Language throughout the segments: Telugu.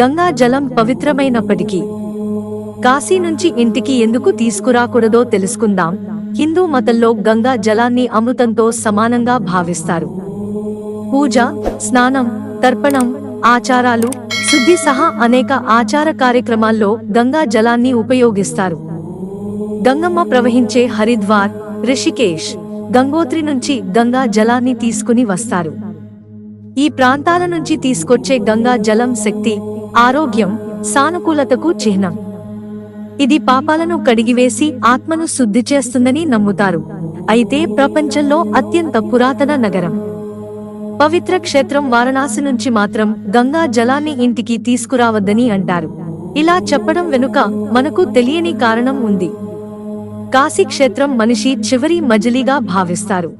గంగా జలం పవిత్రమైనప్పటికీ. కాశీ నుంచి ఇంటికి ఎందుకు తీసుకురాకూడదో తెలుసుకుందాం. హిందూ మతంలో గంగా జలాన్ని అమృతంతో సమానంగా భావిస్తారు. పూజ స్నానం తర్పణం ఆచారాలు శుద్ధి సహా అనేక ఆచార కార్యక్రమాల్లో గంగా జలాన్ని ఉపయోగిస్తారు. గంగమ్మ ప్రవహించే హరిద్వార్ రిషికేశ్ గంగోత్రి నుంచి గంగా జలాన్ని తీసుకుని వస్తారు. ఈ ప్రాంతాల నుంచి తీసుకొచ్చే గంగా జలం శక్తి ఆరోగ్యం సానుకూలతకు చిహ్నం. ఇది పాపాలను కడిగివేసి ఆత్మను శుద్ధి చేస్తుందని నమ్ముతారు. అయితే ప్రపంచంలో అత్యంత పురాతన నగరం. పవిత్ర క్షేత్రం వారణాసి నుంచి మాత్రం గంగా జలాన్ని ఇంటికి తీసుకురావద్దని అంటారు. ఇలా చెప్పడం వెనుక మనకు తెలియని కారణం ఉంది. కాశీ క్షేత్రం మనిషి చివరి మజిలీగా భావిస్తారు.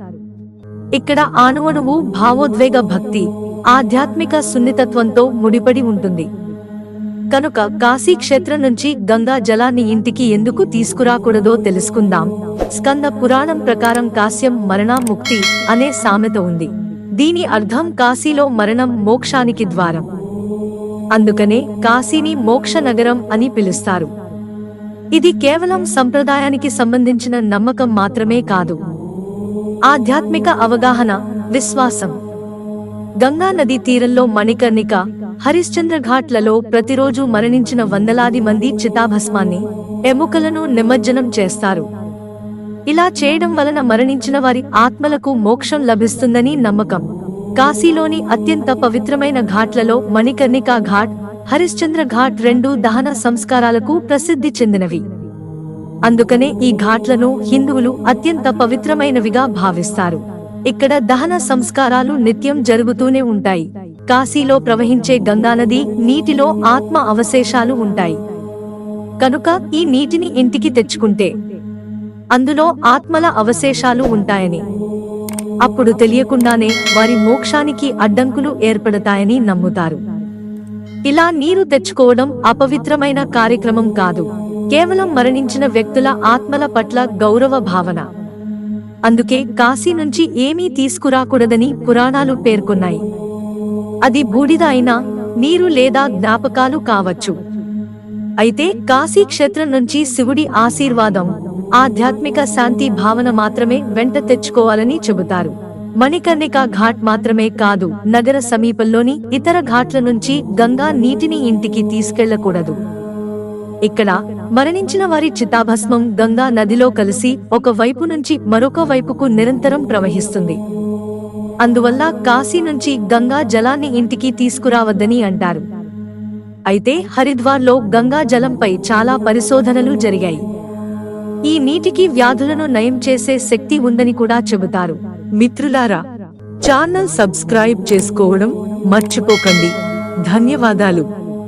ఇక్కడ ఆణువణువు భావోద్వేగ భక్తి ఆధ్యాత్మిక సున్నితత్వంతో ముడిపడి ఉంటుంది. కనుక కాశీ క్షేత్రం నుంచి గంగా జలాన్ని ఇంటికి ఎందుకు తీసుకురాకూడదో తెలుసుకుందాం. స్కంద పురాణం ప్రకారం కాశ్యం మరణాముక్తి అనే సామెత ఉంది. దీని అర్థం కాశీలో మరణం మోక్షానికి ద్వారం. అందుకనే కాశీని మోక్ష నగరం అని పిలుస్తారు. ఇది కేవలం సంప్రదాయానికి సంబంధించిన నమ్మకం మాత్రమే కాదు. ఆధ్యాత్మిక అవగాహన విశ్వాసం. గంగా నది తీరంలో మణికర్ణిక హరిశ్చంద్ర ఘాట్లలో ప్రతిరోజు మరణించిన వందలాది మంది చితాభస్మాన్ని ఎముకలను నిమజ్జనం చేస్తారు. ఇలా చేయడం వలన మరణించిన వారి ఆత్మలకు మోక్షం లభిస్తుందని నమ్మకం. కాశీలోని అత్యంత పవిత్రమైన ఘాట్లలో మణికర్ణికా ఘాట్ హరిశ్చంద్ర ఘాట్ రెండు దహన సంస్కారాలకు ప్రసిద్ధి చెందినవి. అందుకనే ఈ ఘాట్లను హిందువులు అత్యంత పవిత్రమైనవిగా భావిస్తారు. ఇక్కడ దహన సంస్కారాలు నిత్యం జరుగుతూనే ఉంటాయి. కాశీలో ప్రవహించే గంగానది నీటిలో ఆత్మ అవశేషాలు ఉంటాయి. కనుక ఈ నీటిని ఇంటికి తెచ్చుకుంటే అందులో ఆత్మల అవశేషాలు ఉంటాయని. అప్పుడు తెలియకుండానే వారి మోక్షానికి అడ్డంకులు ఏర్పడతాయని నమ్ముతారు. ఇలా నీరు తెచ్చుకోవడం అపవిత్రమైన కార్యక్రమం కాదు. కేవలం మరణించిన వ్యక్తుల ఆత్మల పట్ల గౌరవ భావన. అందుకే కాశీ నుంచి ఏమీ తీసుకురాకూడదని పురాణాలు పేర్కొన్నాయి. అది బూడిద అయినా నీరు లేదా జ్ఞాపకాలు కావచ్చు. అయితే కాశీ క్షేత్రం నుంచి శివుడి ఆశీర్వాదం ఆధ్యాత్మిక శాంతి భావన మాత్రమే వెంట తెచ్చుకోవాలని చెబుతారు. మణికర్ణిక ఘాట్ మాత్రమే కాదు నగర సమీపంలోని ఇతర ఘాట్ల నుంచి గంగా నీటిని ఇంటికి తీసుకెళ్ళకూడదు. ఇక్కడ మరణించిన వారి చితాభస్మం గంగా నదిలో కలిసి ఒక వైపు నుంచి మరొక వైపుకు నిరంతరం ప్రవహిస్తుంది. అందువల్ల కాశీ నుంచి గంగా జలాన్ని ఇంటికి తీసుకురావద్దని అంటారు. అయితే హరిద్వార్లో గంగా జలంపై చాలా పరిశోధనలు జరిగాయి. ఈ నీటికి వ్యాధులను నయం చేసే శక్తి ఉందని కూడా చెబుతారు. మిత్రులారా ఛానల్ సబ్స్క్రైబ్ చేసుకోవడం మర్చిపోకండి. ధన్యవాదాలు.